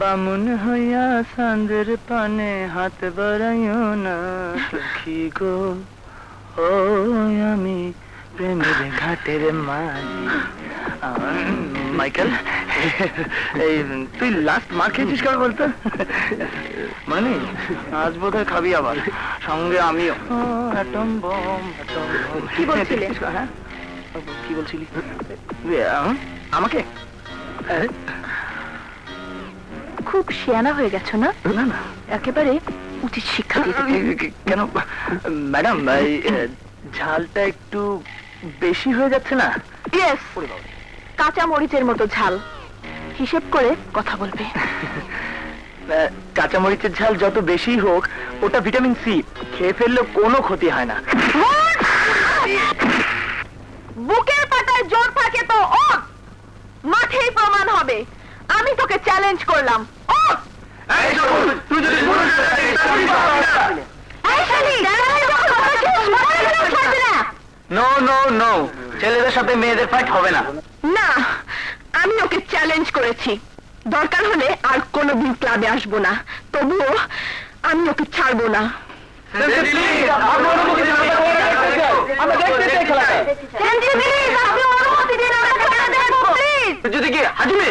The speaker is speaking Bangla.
বামুন হইয়া সান্দের পানে হাত বাড়াইও না সখী গো। ও আমি প্রেমের ঘাটের মাঝি মাইকেল এই তুই লাস্ট মার খেয়েছিস কার বলতো? মানে আজ বোধ হয় খাবি আবার সঙ্গে আমিও। অ্যাটম বম কি বলছিলে? হ্যাঁ। কি বলছিলি? আমাকে? খুব শিয়ানা হয়ে গেছো না? না না। একেবারে উচিত শিক্ষা কেন? ম্যাডাম ঝালটা একটু বেশি হয়ে যাচ্ছে না? ইয়েস কাঁচা মরিচের মতো ঝাল। হিসেব করে কথা বলবে। এ, কাঁচামরিচের ঝাল যত বেশি হোক ওটা ভিটামিন সি খেয়ে ফেললে কোনো ক্ষতি হয় না। বুকের পাতায় জোর থাকে তো ওঠ মাঠেই প্রমাণ হবে। আমি তোকে চ্যালেঞ্জ করলাম ওঠ এই শালি, দাঁড়াও, ছাড়বি না। নো নো নো ছেলেদের সাথে মেয়েদের ফাইট হবে না না আমি ওকে চ্যালেঞ্জ করেছি দরকার হলে আর কোনোদিন ক্লাবে আসব না তবুও আমি ওকে ছাড়বো না। যদি কি হাজুমে